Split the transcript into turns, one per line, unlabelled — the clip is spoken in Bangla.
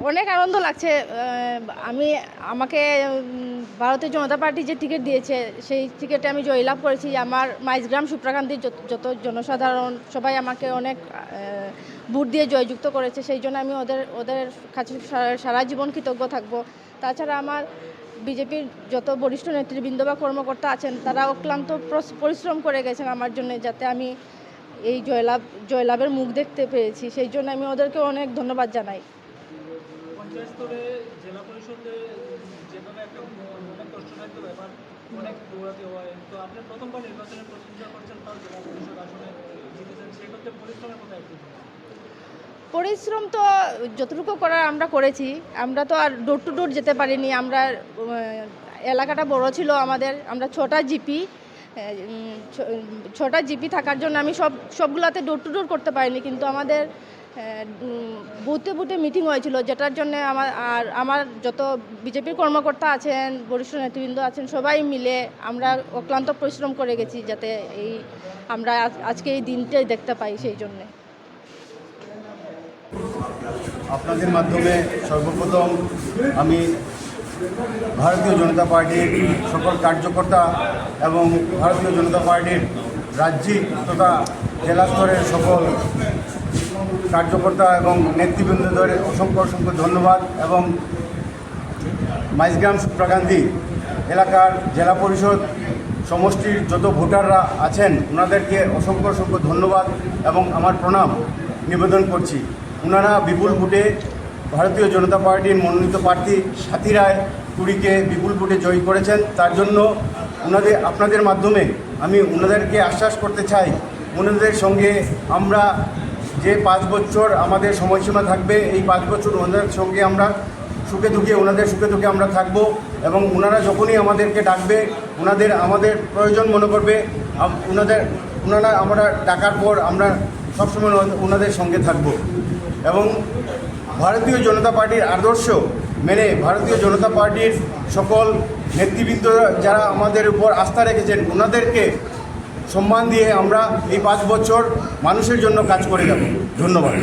অনেক আনন্দ লাগছে আমি, আমাকে ভারতীয় জনতা পার্টি যে টিকিট দিয়েছে, সেই টিকিটে আমি জয়লাভ করেছি। আমার মাইজগ্রাম সুপ্রাকান্তির যত- জনসাধারণ, সবাই আমাকে অনেক ভোট দিয়ে জয়যুক্ত করেছে। সেই জন্য আমি ওদের ওদের কাছে সারা জীবন কৃতজ্ঞ থাকব। তাছাড়া আমার বিজেপির যত বরিষ্ঠ নেতৃবৃন্দ বা কর্মকর্তা আছেন, তারা অক্লান্ত পরিশ্রম করে গেছেন আমার জন্য, যাতে আমি এই জয়লাভ, জয়লাভের মুখ দেখতে পেরেছি। সেই জন্য আমি ওদেরকে অনেক ধন্যবাদ জানাই।
পঞ্চায়েত স্তরে জেলা পরিষদে একটা ব্যাপার, অনেক দৌড়াতে হয়। তো আপনি প্রথমবার নির্বাচনের প্রতিযোগিতা করছেন, তাও জেলা পরিষদ জিতেছেন, সেক্ষেত্রে পরিশ্রমের কথা একটু
পরিশ্রম তো যতটুকু করার আমরা করেছি, আমরা তো আর ডোর টু ডোর যেতে পারিনি, আমরা এলাকাটা বড় ছিল আমাদের, আমরা ছটা জিপি ছটা জিপি থাকার জন্য আমি সব, সবগুলাতে ডোর টু ডোর করতে পারিনি, কিন্তু আমাদের বুথে বুথে মিটিং হয়েছিল, যেটার জন্য আমার, আর আমার যত বিজেপির কর্মকর্তা আছেন, বরিষ্ঠ নেতৃবৃন্দ আছেন, সবাই মিলে আমরা অক্লান্ত পরিশ্রম করে গেছি যাতে এই, আমরা আজ- আজকে এই দিনটাই দেখতে পাই সেই জন্যে।
আপনাদের মাধ্যমে সর্বপ্রথম আমি ভারতীয় জনতা পার্টির সকল কার্যকর্তা এবং ভারতীয় জনতা পার্টির রাজ্যিক তথা জেলা স্তরের সকল কার্যকর্তা এবং নেতৃবৃন্দদের অসংখ্য অসংখ্য ধন্যবাদ এবং মাইজগ্রাম সুপ্রাকান্তি এলাকার জেলা পরিষদ সমষ্টির যত ভোটাররা আছেন ওনাদেরকে অসংখ্য অসংখ্য ধন্যবাদ এবং আমার প্রণাম নিবেদন করছি। ওনারা বিপুল ভোটে ভারতীয় জনতা পার্টির মনোনীত প্রার্থী সাথী রায় কুড়িকে বিপুল ভোটে জয়ী করেছেন। তার জন্য ওনাদের আপনাদের মাধ্যমে আমি ওনাদেরকে আশ্বাস করতে চাই ওনাদের সঙ্গে আমরা যে পাঁচ বছর আমাদের সময়সীমা থাকবে, এই পাঁচ বছর ওনাদের সঙ্গে আমরা সুখে দুঃখে, ওনাদের সুখে দুঃখে আমরা থাকব এবং ওনারা যখনই আমাদেরকে ডাকবে, ওনাদের, আমাদের প্রয়োজন মনে করবে ওনাদের, ওনারা আমরা ডাকার পর আমরা সবসময় ওনা- ওনাদের সঙ্গে থাকব। এবং ভারতীয় জনতা পার্টির আদর্শ মেনে ভারতীয় জনতা পার্টির সকল নেতৃবৃন্দ যারা আমাদের উপর আস্থা রেখেছেন, ওনাদেরকে সম্মান দিয়ে আমরা এই পাঁচ বছর মানুষের জন্য কাজ করে যাব। ধন্যবাদ।